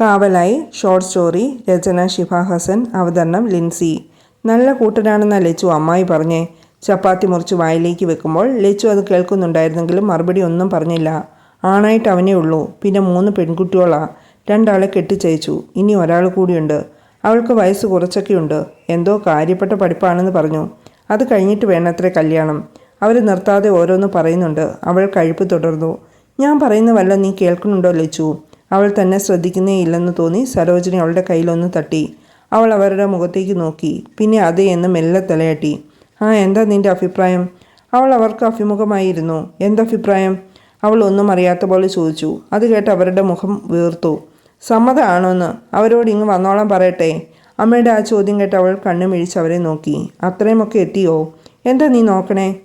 കാവലായി short story രചന ഷിഫ ഹസൻ അവതരണം ലിൻസി. നല്ല കൂട്ടരാണെന്ന ലച്ചു അമ്മായി പറഞ്ഞേ. ചപ്പാത്തി മുറിച്ച് വായിലേക്ക് വെക്കുമ്പോൾ ലച്ചു അത് കേൾക്കുന്നുണ്ടായിരുന്നെങ്കിലും മറുപടി ഒന്നും പറഞ്ഞില്ല. ആണായിട്ട് അവനേ ഉള്ളൂ. പിന്നെ മൂന്ന് പെൺകുട്ടികളാ. രണ്ടാളെ കെട്ടിച്ചയച്ചു. ഇനി ഒരാൾ കൂടിയുണ്ട്. അവൾക്ക് വയസ്സ് കുറച്ചൊക്കെയുണ്ട്. എന്തോ കാര്യപ്പെട്ട പഠിപ്പാണെന്ന് പറഞ്ഞു. അത് കഴിഞ്ഞിട്ട് വേണത്രേ കല്യാണം. അവർ നിർത്താതെ ഓരോന്ന് പറയുന്നുണ്ട്. അവൾ കഴിപ്പ് തുടർന്നു. ഞാൻ പറയുന്ന വല്ല നീ കേൾക്കുന്നുണ്ടോ ലച്ചു? അവൾ തന്നെ ശ്രദ്ധിക്കുന്നേ ഇല്ലെന്ന് തോന്നി സരോജിനി അവളുടെ കയ്യിലൊന്ന് തട്ടി. അവൾ അവരുടെ മുഖത്തേക്ക് നോക്കി. പിന്നെ അതേ എന്ന് മെല്ലെ തലയാട്ടി. ആ എന്താ നിന്റെ അഭിപ്രായം? അവൾ അവർക്ക് അഭിമുഖമായിരുന്നു. എന്തഭിപ്രായം അവൾ ഒന്നും അറിയാത്ത പോലെ ചോദിച്ചു. അത് കേട്ട് അവരുടെ മുഖം വീർത്തു. സമ്മതമാണോന്ന്? അവരോട് ഇങ്ങ് വന്നോളാൻ പറയട്ടെ. അമ്മയുടെ ആ ചോദ്യം കേട്ട് അവൾ കണ്ണുമിഴിച്ച് അവരെ നോക്കി. അത്രയുമൊക്കെ എത്തിയോ? എന്താ നീ നോക്കണേ?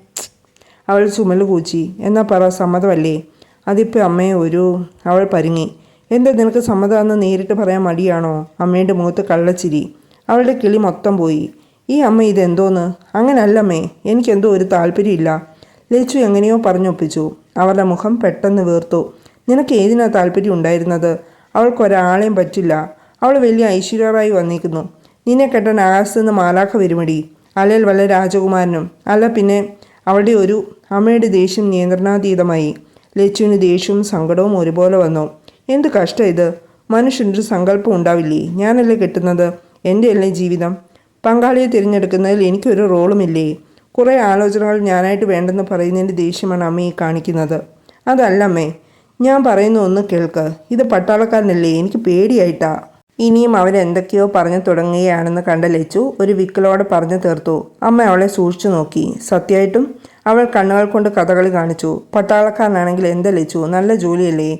അവൾ ചുമൽ കൂച്ചി. എന്നാ പറ സമ്മതമല്ലേ? അതിപ്പോൾ അമ്മയെ ഒരു അവൾ പരുങ്ങി. എന്താ നിനക്ക് സമ്മതമെന്ന് നേരിട്ട് പറയാൻ മടിയാണോ? അമ്മയുടെ മുഖത്ത് കള്ളച്ചിരി. അവളുടെ കിളി മൊത്തം പോയി. ഈ അമ്മ ഇതെന്തോന്ന്? അങ്ങനല്ലമ്മേ എനിക്കെന്തോ ഒരു താല്പര്യമില്ല. ലച്ചു എങ്ങനെയോ പറഞ്ഞൊപ്പിച്ചു. അവരുടെ മുഖം പെട്ടെന്ന് വീർത്തു. നിനക്ക് ഏതിനാ താല്പര്യം ഉണ്ടായിരുന്നത്? അവൾക്കൊരാളെയും പറ്റില്ല. അവൾ വലിയ ഐശ്വര്യറായി വന്നിരിക്കുന്നു നിന്നെ കെട്ടാൻ ആകാശത്ത് നിന്ന് മാലാഖ വരുമടി. അല്ലേൽ വല്ല രാജകുമാരനും. അല്ല പിന്നെ അവളുടെ ഒരു അമ്മയുടെ ദേഷ്യം നിയന്ത്രണാതീതമായി. ലച്ചുവിന് ദേഷ്യവും സങ്കടവും ഒരുപോലെ വന്നു. എന്ത് കഷ്ടം ഇത്? മനുഷ്യനൊരു സങ്കല്പം ഉണ്ടാവില്ലേ? ഞാനല്ലേ കെട്ടുന്നത്? എന്റെ അല്ലേ ജീവിതം? പങ്കാളിയെ തിരഞ്ഞെടുക്കുന്നതിൽ എനിക്കൊരു റോളുമില്ലേ? കുറേ ആലോചനകൾ ഞാനായിട്ട് വേണ്ടെന്ന് പറയുന്നതിന്റെ ദേഷ്യമാണ് അമ്മയെ കാണിക്കുന്നത്. അതല്ല അമ്മേ ഞാൻ പറയുന്ന ഒന്ന് കേൾക്ക്. ഇത് പട്ടാളക്കാരനല്ലേ? എനിക്ക് പേടിയായിട്ടാ. ഇനിയും അവരെന്തൊക്കെയോ പറഞ്ഞു തുടങ്ങുകയാണെന്ന് കണ്ട ലച്ചു ഒരു വിക്കലോടെ പറഞ്ഞു തീർത്തു. അമ്മ അവളെ സൂക്ഷിച്ചു നോക്കി. സത്യമായിട്ടും അവൾ കണ്ണുകൾ കൊണ്ട് കഥകളി കാണിച്ചു. പട്ടാളക്കാരനാണെങ്കിൽ എന്താ ലച്ചു? നല്ല ജോലിയല്ലേ?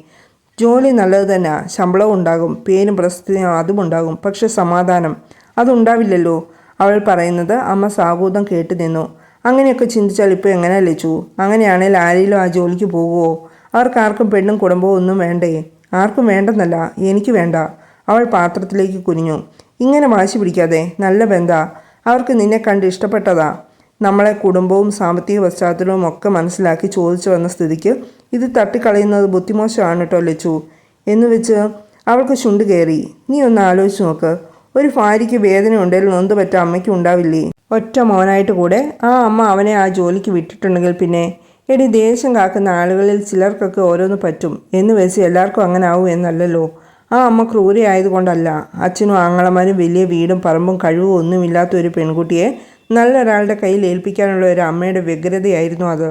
ജോലി നല്ലത് തന്നെ. ശമ്പളവും ഉണ്ടാകും. പേരും പ്രസിദ്ധിയും അതും ഉണ്ടാകും. പക്ഷെ സമാധാനം. അതുണ്ടാവില്ലല്ലോ. അവൾ പറയുന്നത് അമ്മ സാഹൂതം കേട്ടു നിന്നു. അങ്ങനെയൊക്കെ ചിന്തിച്ചാൽ ഇപ്പോൾ എങ്ങനെ ലച്ചു? അങ്ങനെയാണെങ്കിൽ ആരെങ്കിലും ആ ജോലിക്ക് പോകുമോ അവർക്ക് ആർക്കും പെണ്ണും കുടുംബവും ഒന്നും വേണ്ടേ? ആർക്കും വേണ്ടെന്നല്ല. എനിക്ക് വേണ്ട. അവൾ പാത്രത്തിലേക്ക് കുനിഞ്ഞു. ഇങ്ങനെ വാശി പിടിക്കാതെ. നല്ല ബന്ധാ. അവർക്ക് നിന്നെ കണ്ട് ഇഷ്ടപ്പെട്ടതാ. നമ്മളെ കുടുംബവും സാമ്പത്തിക പശ്ചാത്തലവും ഒക്കെ മനസ്സിലാക്കി ചോദിച്ചു വന്ന സ്ഥിതിക്ക് ഇത് തട്ടിക്കളയുന്നത് ബുദ്ധിമോശമാണ് കേട്ടോ ലച്ചു. എന്ന് വെച്ച് അവൾക്ക് ചുണ്ട് കയറി. നീ ഒന്ന് ആലോചിച്ച് നോക്ക്. ഒരു ഭാര്യയ്ക്ക് വേദന ഉണ്ടെങ്കിൽ നൊന്ത് പറ്റ അമ്മയ്ക്ക് ഉണ്ടാവില്ലേ? ഒറ്റ മോനായിട്ട് കൂടെ ആ അമ്മ അവനെ ആ ജോലിക്ക് വിട്ടിട്ടുണ്ടെങ്കിൽ പിന്നെ എടി ദേഷ്യം കാക്കുന്ന ആളുകളിൽ ചിലർക്കൊക്കെ ഓരോന്ന് പറ്റും. എന്ന് വെച്ച് എല്ലാവർക്കും അങ്ങനെ ആവും എന്നല്ലല്ലോ. ആ അമ്മ ക്രൂരയായതുകൊണ്ടല്ല. അച്ഛനും ആങ്ങളമാരും വലിയ വീടും പറമ്പും കഴിവും ഒന്നുമില്ലാത്ത ഒരു പെൺകുട്ടിയെ നല്ലൊരാളുടെ കയ്യിൽ ഏൽപ്പിക്കാനുള്ള ഒരു അമ്മയുടെ വ്യഗ്രതയായിരുന്നു അത്.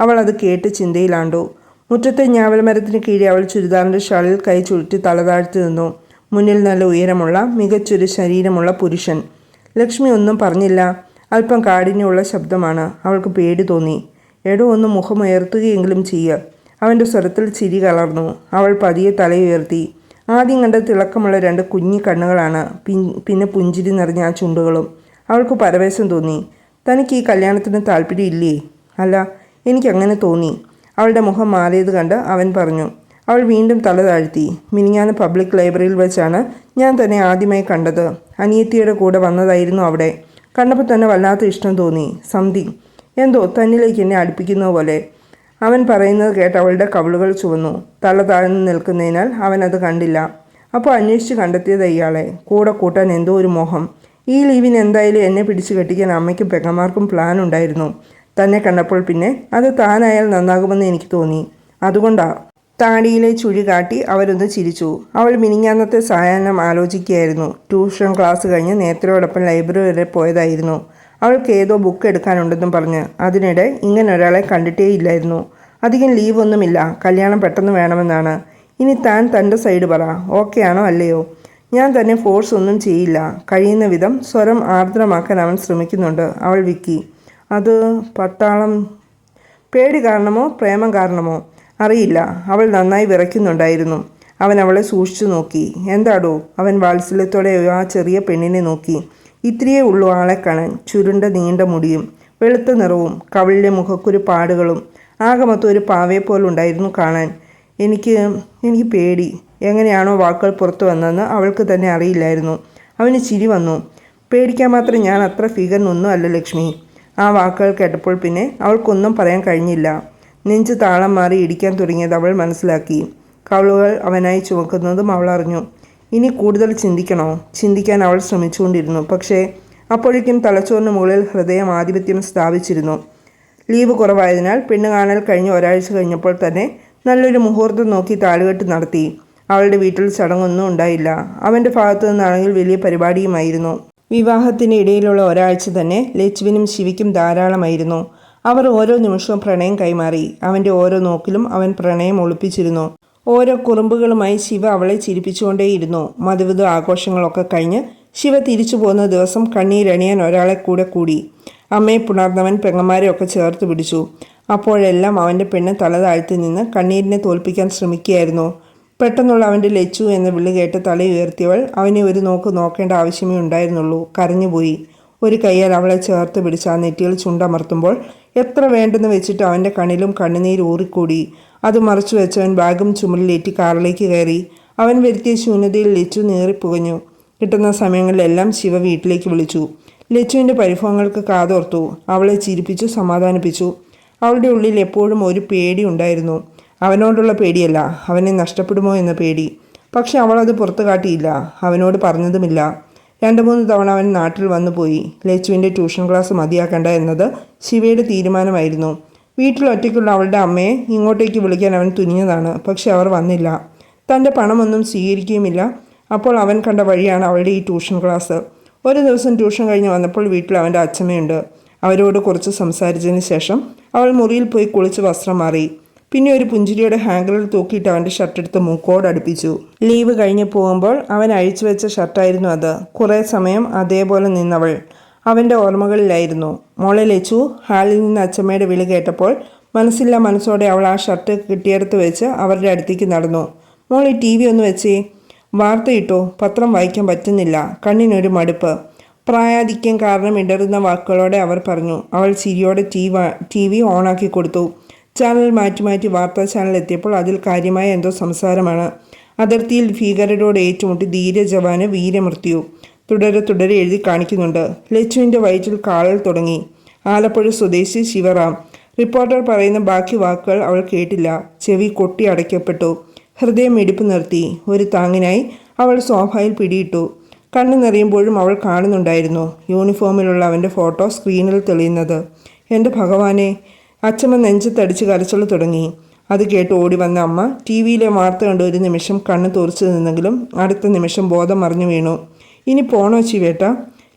അവൾ അത് കേട്ട് ചിന്തയിലാണ്ടു. മുറ്റത്തെ ഞാവൽമരത്തിന് കീഴെ അവൾ ചുരിദാറിന്റെ ഷാളിൽ കൈ ചുരുട്ടി തലതാഴ്ത്തി നിന്നു. മുന്നിൽ നല്ല ഉയരമുള്ള മികച്ചൊരു ശരീരമുള്ള പുരുഷൻ. ലക്ഷ്മി ഒന്നും പറഞ്ഞില്ല. അല്പം കാടിനുള്ള ശബ്ദമാണ്. അവൾക്ക് പേടി തോന്നി. എടോ ഒന്ന് മുഖമുയർത്തുകയെങ്കിലും ചെയ്യുക അവന്റെ സ്വരത്തിൽ ചിരി കലർന്നു. അവൾ പതിയെ തലയുയർത്തി. ആദ്യം കണ്ട തിളക്കമുള്ള രണ്ട് കുഞ്ഞി കണ്ണുകളാണ്. പിന്നെ പുഞ്ചിരി നിറഞ്ഞ ആ ചുണ്ടുകളും. അവൾക്ക് പരവേശം തോന്നി. തനിക്ക് ഈ കല്യാണത്തിന് താല്പര്യം ഇല്ലേ അല്ല എനിക്കങ്ങനെ തോന്നി. അവളുടെ മുഖം മാറിയത് കണ്ട് അവൻ പറഞ്ഞു അവൾ വീണ്ടും തല താഴ്ത്തി. മിനിഞ്ഞാന്ന് പബ്ലിക് ലൈബ്രറിയിൽ വെച്ചാണ് ഞാൻ തന്നെ ആദ്യമായി കണ്ടത്. അനിയത്തിയുടെ കൂടെ വന്നതായിരുന്നു അവിടെ. കണ്ടപ്പോൾ തന്നെ വല്ലാത്ത ഇഷ്ടം തോന്നി. സംതിങ് എന്തോ തന്നിലേക്ക് എന്നെ അടുപ്പിക്കുന്ന പോലെ. അവൻ പറയുന്നത് കേട്ട് അവളുടെ കവിളുകൾ ചുവന്നു. തല താഴ്ന്നു നിൽക്കുന്നതിനാൽ അവൻ അത് കണ്ടില്ല. അപ്പോൾ അന്വേഷിച്ച് കണ്ടെത്തിയത് ഇയാളെ. കൂടെ കൂട്ടാൻ എന്തോ ഒരു മോഹം. ഈ ലീവിന് എന്തായാലും എന്നെ പിടിച്ചു കെട്ടിക്കാൻ അമ്മയ്ക്കും പെങ്ങന്മാർക്കും പ്ലാൻ ഉണ്ടായിരുന്നു. തന്നെ കണ്ടപ്പോൾ പിന്നെ അത് താനായാൽ നന്നാകുമെന്ന് എനിക്ക് തോന്നി. അതുകൊണ്ടാ. താടിയിലെ ചുഴി കാട്ടി അവരൊന്ന് ചിരിച്ചു. അവൾ മിനിങ്ങാന്നത്തെ സായാഹ്നം ആലോചിക്കുകയായിരുന്നു. ട്യൂഷൻ ക്ലാസ് കഴിഞ്ഞ് നേത്രയോടൊപ്പം ലൈബ്രറി വരെ പോയതായിരുന്നു. അവൾക്ക് ഏതോ ബുക്ക് എടുക്കാനുണ്ടെന്നും പറഞ്ഞ്. അതിനിടെ ഇങ്ങനെ ഒരാളെ കണ്ടിട്ടേ ഇല്ലായിരുന്നു അധികം ലീവ് ഒന്നുമില്ല കല്യാണം പെട്ടെന്ന് വേണമെന്നാണ്. ഇനി താൻ തന്റെ സൈഡ് പറ. ഓക്കെ ആണോ അല്ലയോ? ഞാൻ തന്നെ ഫോഴ്സ് ഒന്നും ചെയ്യില്ല. കഴിയുന്ന വിധം സ്വരം ആർദ്രമാക്കാൻ അവൻ ശ്രമിക്കുന്നുണ്ട്. അവൾ വിക്കി. അത് പട്ടാളം പേടി കാരണമോ പ്രേമം കാരണമോ? അറിയില്ല. അവൾ നന്നായി വിറയ്ക്കുന്നുണ്ടായിരുന്നു. അവൻ അവളെ സൂക്ഷിച്ചു നോക്കി. എന്താടോ? അവൻ വാത്സല്യത്തോടെ ആ ചെറിയ പെണ്ണിനെ നോക്കി. ഇത്രയേ ഉള്ളൂ ആളെ കാണാൻ. ചുരുണ്ട നീണ്ട മുടിയും വെളുത്ത നിറവും കവിളിലെ മുഖക്കുരു പാടുകളും. ആകെ മൊത്തം ഒരു പാവയെ പോലുണ്ടായിരുന്നു കാണാൻ. എനിക്ക് എനിക്ക് പേടി. എങ്ങനെയാണോ വാക്കുകൾ പുറത്തു വന്നതെന്ന് അവൾക്ക് തന്നെ അറിയില്ലായിരുന്നു. അവന് ചിരി വന്നു. പേടിക്കാൻ മാത്രം ഞാൻ അത്ര ഫിഗറിനൊന്നും അല്ല ലക്ഷ്മി. ആ വാക്കുകൾ കേട്ടപ്പോൾ പിന്നെ അവൾക്കൊന്നും പറയാൻ കഴിഞ്ഞില്ല. നെഞ്ച് താളം മാറി ഇടിക്കാൻ തുടങ്ങിയത് അവൾ മനസ്സിലാക്കി. കവളുകൾ അവനായി ചുമക്കുന്നതും അവൾ അറിഞ്ഞു. ഇനി കൂടുതൽ ചിന്തിക്കണോ? ചിന്തിക്കാൻ അവൾ ശ്രമിച്ചുകൊണ്ടിരുന്നു. പക്ഷേ അപ്പോഴേക്കും തലച്ചോറിന് മുകളിൽ ഹൃദയം ആധിപത്യം സ്ഥാപിച്ചിരുന്നു. ലീവ് കുറവായതിനാൽ പെണ്ണ് കാണൽ കഴിഞ്ഞ് ഒരാഴ്ച കഴിഞ്ഞപ്പോൾ തന്നെ നല്ലൊരു മുഹൂർത്തം നോക്കി താലുകെട്ട് നടത്തി. അവളുടെ വീട്ടിൽ ചടങ്ങൊന്നും ഉണ്ടായില്ല. അവന്റെ ഭാഗത്തു നിന്നാണെങ്കിൽ വലിയ പരിപാടിയുമായിരുന്നു. വിവാഹത്തിന് ഇടയിലുള്ള ഒരാഴ്ച തന്നെ ലച്ചുവിനും ശിവയ്ക്കും ധാരാളമായിരുന്നു. അവർ ഓരോ നിമിഷവും പ്രണയം കൈമാറി. അവന്റെ ഓരോ നോക്കിലും അവൻ പ്രണയം ഒളിപ്പിച്ചിരുന്നു. ഓരോ കുറുമ്പുകളുമായി ശിവ അവളെ ചിരിപ്പിച്ചുകൊണ്ടേയിരുന്നു. മധുവിധ ആഘോഷങ്ങളൊക്കെ കഴിഞ്ഞ് ശിവ തിരിച്ചു പോകുന്ന ദിവസം കണ്ണീരണിയാൻ ഒരാളെ കൂടെ കൂടി. അമ്മയെ പുണർന്നവൻ പെങ്ങന്മാരെയൊക്കെ ചേർത്ത് പിടിച്ചു. അപ്പോഴെല്ലാം അവന്റെ പെണ്ണ് തല താഴ്ത്തി നിന്ന് കണ്ണീരിനെ തോൽപ്പിക്കാൻ ശ്രമിക്കുകയായിരുന്നു. പെട്ടെന്നുള്ള അവന്റെ ലച്ചു എന്ന വിളി കേട്ട് തലയുയർത്തിയവൾ അവനെ ഒരു നോക്ക് നോക്കേണ്ട ആവശ്യമേ ഉണ്ടായിരുന്നുള്ളൂ. കരഞ്ഞുപോയി ഒരു കൈയാൽ അവളെ ചേർത്ത് പിടിച്ച് ആ നെറ്റിയിൽ ചുണ്ടമർത്തുമ്പോൾ എത്ര വേണ്ടെന്ന് വെച്ചിട്ട് അവന്റെ കണ്ണിലും കണ്ണുനീര് ഊറിക്കൂടി. അത് മറച്ചു വെച്ചവൻ ബാഗും ചുമലിലേറ്റി കാറിലേക്ക് കയറി. അവൻ വരുത്തിയ ശൂന്യതയിൽ ലച്ചു നീറിപ്പുകഞ്ഞു. കിട്ടുന്ന സമയങ്ങളിലെല്ലാം ശിവ വീട്ടിലേക്ക് വിളിച്ചു. ലച്ചുവിന്റെ പരിഭവങ്ങൾക്ക് കാതോർത്തു. അവളെ ചിരിപ്പിച്ചു സമാധാനിപ്പിച്ചു. അവളുടെ ഉള്ളിൽ എപ്പോഴും ഒരു പേടി ഉണ്ടായിരുന്നു. അവനോടുള്ള പേടിയല്ല. അവനെ നഷ്ടപ്പെടുമോ എന്ന പേടി. പക്ഷെ അവൾ അത് പുറത്തു കാട്ടിയില്ല. അവനോട് പറഞ്ഞതുമില്ല. രണ്ട് മൂന്ന് തവണ അവൻ നാട്ടിൽ വന്നു പോയി. ലച്ചുവിന്റെ ട്യൂഷൻ ക്ലാസ് മതിയാക്കണ്ട എന്നത് ശിവയുടെ തീരുമാനമായിരുന്നു. വീട്ടിൽ ഒറ്റയ്ക്കുള്ള അവളുടെ അമ്മയെ ഇങ്ങോട്ടേക്ക് വിളിക്കാൻ അവൻ തുനിഞ്ഞതാണ്. പക്ഷെ അവർ വന്നില്ല. തന്റെ പണമൊന്നും സ്വീകരിക്കുകയുമില്ല. അപ്പോൾ അവൻ കണ്ട വഴിയാണ് അവളുടെ ഈ ട്യൂഷൻ ക്ലാസ്. ഒരു ദിവസം ട്യൂഷൻ കഴിഞ്ഞ് വന്നപ്പോൾ വീട്ടിൽ അവന്റെ അച്ഛമ്മയുണ്ട്. അവരോട് കുറച്ച് സംസാരിച്ചതിന് ശേഷം അവൾ മുറിയിൽ പോയി കുളിച്ച് വസ്ത്രം മാറി. പിന്നെ ഒരു പുഞ്ചിരിയുടെ ഹാങ്കറിൽ തൂക്കിയിട്ട് അവന്റെ ഷർട്ട് എടുത്ത് മൂക്കോട് അടുപ്പിച്ചു. ലീവ് കഴിഞ്ഞ് പോകുമ്പോൾ അവൻ അഴിച്ചു വെച്ച ഷർട്ടായിരുന്നു അത്. കുറേ സമയം അതേപോലെ നിന്നവൾ. അവന്റെ ഓർമ്മകളിലായിരുന്നു. മോളെ ലച്ചു ഹാളിൽ നിന്ന് അച്ഛമ്മയുടെ വിളി കേട്ടപ്പോൾ മനസ്സില്ല മനസ്സോടെ അവൾ ആ ഷർട്ട് കിട്ടിയെടുത്ത് വെച്ച് അവരുടെ അടുത്തേക്ക് നടന്നു. മോൾ ഈ ടി വി ഒന്ന് വെച്ചേ. വാർത്തയിട്ടോ പത്രം വായിക്കാൻ പറ്റുന്നില്ല. കണ്ണിനൊരു മടുപ്പ്. പ്രായാധിക്യം കാരണം ഇടറുന്ന വാക്കുകളോടെ അവർ പറഞ്ഞു. അവൾ ചിരിയോടെ ടി ടി വി ഓണാക്കി കൊടുത്തു. ചാനൽ മാറ്റി മാറ്റി വാർത്താ ചാനൽ എത്തിയപ്പോൾ അതിൽ കാര്യമായ എന്തോ സംസാരമാണ്. അതിർത്തിയിൽ ഭീകരരോട് ഏറ്റുമുട്ടി ധീര ജവാന് വീരമൃത്യു. തുടരെ തുടരെ എഴുതി കാണിക്കുന്നുണ്ട്. ലച്ചുവിന്റെ വയറ്റിൽ കാളൽ തുടങ്ങി. ആലപ്പുഴ സ്വദേശി ശിവറാം. റിപ്പോർട്ടർ പറയുന്ന ബാക്കി വാക്കുകൾ അവൾ കേട്ടില്ല. ചെവി കൊട്ടി അടയ്ക്കപ്പെട്ടു. ഹൃദയം ഇടിപ്പ് നിർത്തി. ഒരു താങ്ങിനായി അവൾ സോഫയിൽ പിടിയിട്ടു. കണ്ണു നിറയുമ്പോഴും അവൾ കാണുന്നുണ്ടായിരുന്നു. യൂണിഫോമിലുള്ള അവന്റെ ഫോട്ടോ സ്ക്രീനിൽ തെളിയുന്നത്. എന്റെ ഭഗവാനെ അച്ഛമ്മ നെഞ്ചത്തടിച്ച് കരച്ചൊള്ള തുടങ്ങി. അത് കേട്ട് ഓടി വന്ന അമ്മ ടി വിയിലെ വാർത്ത കണ്ട് ഒരു നിമിഷം കണ്ണ് തുറച്ചു നിന്നെങ്കിലും അടുത്ത നിമിഷം ബോധം മറിഞ്ഞു വീണു. ഇനി പോണോ ചിവേട്ട?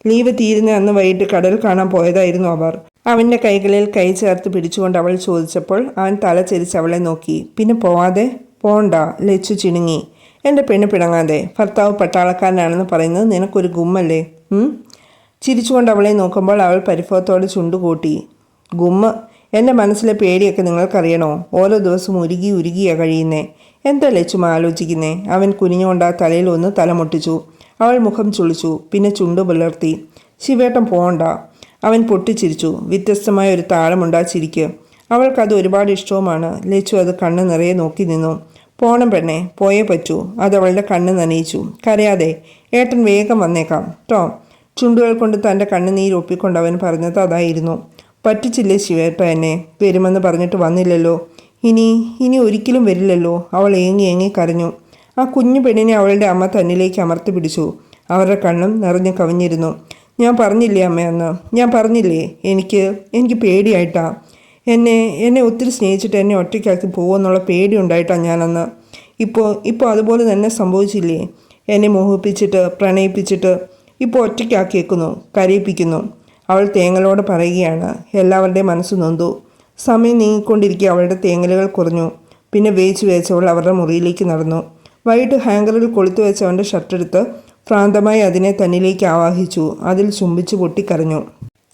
ലീവ് തീരുന്ന അന്ന് വൈകിട്ട് കടൽ കാണാൻ പോയതായിരുന്നു അവർ. അവന്റെ കൈകളിൽ കൈ ചേർത്ത് പിടിച്ചുകൊണ്ട് അവൾ ചോദിച്ചപ്പോൾ അവൻ തല ചെരിച്ച് അവളെ നോക്കി. പിന്നെ പോവാതെ? പോണ്ട ലച്ചു ചിണുങ്ങി. എന്റെ പെണ്ണ് പിണങ്ങാതെ. ഭർത്താവ് പട്ടാളക്കാരനാണെന്ന് പറയുന്നത് നിനക്കൊരു ഗുമ്മല്ലേ? ചിരിച്ചുകൊണ്ട് അവളെ നോക്കുമ്പോൾ അവൾ പരിഭവത്തോടെ ചുണ്ടുകൂട്ടി. ഗുമ്മ? എന്റെ മനസ്സിലെ പേടിയൊക്കെ നിങ്ങൾക്കറിയണോ? ഓരോ ദിവസവും ഉരുകി ഉരുകിയാണ് കഴിയുന്നേ. എന്താ ലച്ചും ആലോചിക്കുന്നേ? അവൻ കുനിഞ്ഞുകൊണ്ട് ആ തലയിൽ ഒന്ന് തലമുട്ടിച്ചു. അവൾ മുഖം ചുളിച്ചു പിന്നെ ചുണ്ടു പുലർത്തി. ശിവേട്ടൻ പോണ്ട. അവൻ പൊട്ടിച്ചിരിച്ചു. വ്യത്യസ്തമായ ഒരു താളമുണ്ടാ ചിരിക്ക് അവൾക്കത് ഒരുപാട് ഇഷ്ടവുമാണ്. ലച്ചു അത് കണ്ണ് നിറയെ നോക്കി നിന്നു. പോണം പെണ്ണെ പോയേ പറ്റൂ. അത് അവളുടെ കണ്ണ് നനയിച്ചു. കരയാതെ ഏട്ടൻ വേഗം വന്നേക്കാം. ടോം. ചുണ്ടുകൾ കൊണ്ട് തന്റെ കണ്ണുനീര് ഒപ്പിക്കൊണ്ട് അവൻ പറഞ്ഞത് അതായിരുന്നു. പറ്റിച്ചില്ലേ ശിവേട്ട എന്നെ? വരുമെന്ന് പറഞ്ഞിട്ട് വന്നില്ലല്ലോ. ഇനി ഇനി ഒരിക്കലും വരില്ലല്ലോ. അവൾ ഏങ്ങി ഏങ്ങി കരഞ്ഞു. ആ കുഞ്ഞു പെണ്ണിനെ അവളുടെ അമ്മ തന്നിലേക്ക് അമർത്തി പിടിച്ചു. അവരുടെ കണ്ണും നിറഞ്ഞു കവിഞ്ഞിരുന്നു. ഞാൻ പറഞ്ഞില്ലേ അമ്മ അന്ന്? ഞാൻ പറഞ്ഞില്ലേ? എനിക്ക് എനിക്ക് പേടിയായിട്ടാ. എന്നെ എന്നെ ഒത്തിരി സ്നേഹിച്ചിട്ട് എന്നെ ഒറ്റയ്ക്കാക്കി പോകുമെന്നുള്ള പേടി ഉണ്ടായിട്ടാണ് ഞാനന്ന്. ഇപ്പോൾ ഇപ്പോൾ അതുപോലെ തന്നെ സംഭവിച്ചില്ലേ? എന്നെ മോഹിപ്പിച്ചിട്ട് പ്രണയിപ്പിച്ചിട്ട് ഇപ്പോൾ ഒറ്റയ്ക്കാക്കിയേക്കുന്നു കരയിപ്പിക്കുന്നു. അവൾ തേങ്ങലോട് പറയുകയാണ്. എല്ലാവരുടെയും മനസ്സ് നൊന്തു. സമയം നീങ്ങിക്കൊണ്ടിരിക്കെ അവളുടെ തേങ്ങലുകൾ കുറഞ്ഞു. പിന്നെ വേച്ച് വേച്ചവൾ അവരുടെ മുറിയിലേക്ക് നടന്നു. വൈകിട്ട് ഹാങ്കറിൽ കൊളുത്തു വെച്ച് അവന്റെ ഷർട്ടെടുത്ത് ഭ്രാന്തമായി അതിനെ തന്നിലേക്ക് ആവാഹിച്ചു. അതിൽ ചുംബിച്ചു പൊട്ടിക്കരഞ്ഞു.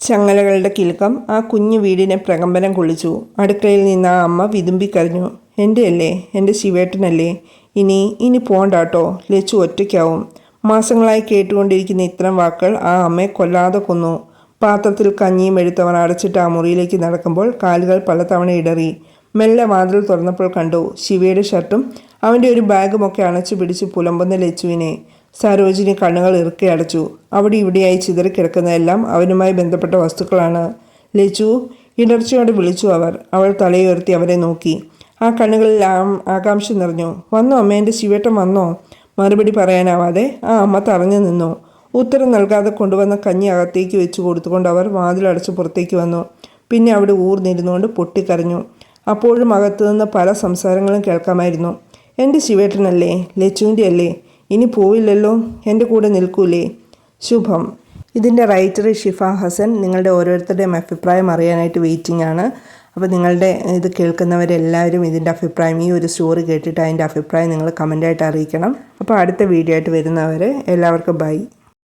ചങ്ങലകളുടെ കിലുക്കം ആ കുഞ്ഞു വീടിനെ പ്രകമ്പനം കൊള്ളിച്ചു. അടുക്കളയിൽ നിന്ന് ആ അമ്മ വിതുമ്പിക്കരഞ്ഞു. എന്റെ അല്ലേ? എന്റെ ശിവേട്ടനല്ലേ? ഇനി ഇനി പോണ്ടാട്ടോ? ലച്ചു ഒറ്റയ്ക്കാവും. മാസങ്ങളായി കേട്ടുകൊണ്ടിരിക്കുന്ന ഇത്തരം വാക്കുകൾ ആ അമ്മയെ കൊല്ലാതെ കൊന്നു. പാത്രത്തിൽ കഞ്ഞിയും എടുത്തവർ അടച്ചിട്ട് ആ മുറിയിലേക്ക് നടക്കുമ്പോൾ കാലുകൾ പലതവണ ഇടറി. മെല്ലെ വാതിൽ തുറന്നപ്പോൾ കണ്ടു. ശിവയുടെ ഷർട്ടും അവന്റെ ഒരു ബാഗുമൊക്കെ അണച്ചു പിടിച്ച് പുലമ്പുന്ന ലച്ചുവിനെ. സരോജിനി കണ്ണുകൾ ഇറുക്കി അടച്ചു. അവിടെ ഇവിടെയായി ചിതറിക്കിടക്കുന്നതെല്ലാം അവനുമായി ബന്ധപ്പെട്ട വസ്തുക്കളാണ്. ലച്ചു ഇടർച്ചയോടെ വിളിച്ചു അവർ. അവൾ തലയുയർത്തി അവരെ നോക്കി. ആ കണ്ണുകളിൽ ആകാംക്ഷ നിറഞ്ഞു. വന്നോ അമ്മേന്റെ ശിവേട്ടൻ വന്നോ? മറുപടി പറയാനാവാതെ ആ അമ്മ തറഞ്ഞു നിന്നു. ഉത്തരം നൽകാതെ കൊണ്ടുവന്ന കഞ്ഞി അകത്തേക്ക് വെച്ചു കൊടുത്തുകൊണ്ട് അവർ വാതിലടച്ച് പുറത്തേക്ക് വന്നു. പിന്നെ അവിടെ ഊർന്നിരുന്നുകൊണ്ട് പൊട്ടിക്കരഞ്ഞു. അപ്പോഴും അകത്തു നിന്ന് പല സംസാരങ്ങളും കേൾക്കാമായിരുന്നു. എന്റെ ശിവേട്ടനല്ലേ? ലച്ചുവിന്റെ അല്ലേ ഇനി പോവില്ലല്ലോ? എന്റെ കൂടെ നിൽക്കൂലേ? ശുഭം. ഇതിന്റെ റൈറ്റർ ഷിഫ ഹസൻ നിങ്ങളുടെ ഓരോരുത്തരുടെയും അഭിപ്രായം അറിയാനായിട്ട് വെയിറ്റിംഗ് ആണ്. അപ്പോൾ നിങ്ങളുടെ ഇത് കേൾക്കുന്നവരെല്ലാവരും ഇതിന്റെ അഭിപ്രായം ഈ ഒരു സ്റ്റോറി കേട്ടിട്ട് അതിന്റെ അഭിപ്രായം നിങ്ങൾ കമന്റായിട്ട് അറിയിക്കണം. അപ്പോൾ അടുത്ത വീഡിയോ ആയിട്ട് വരുന്നവർ എല്ലാവർക്കും ബൈ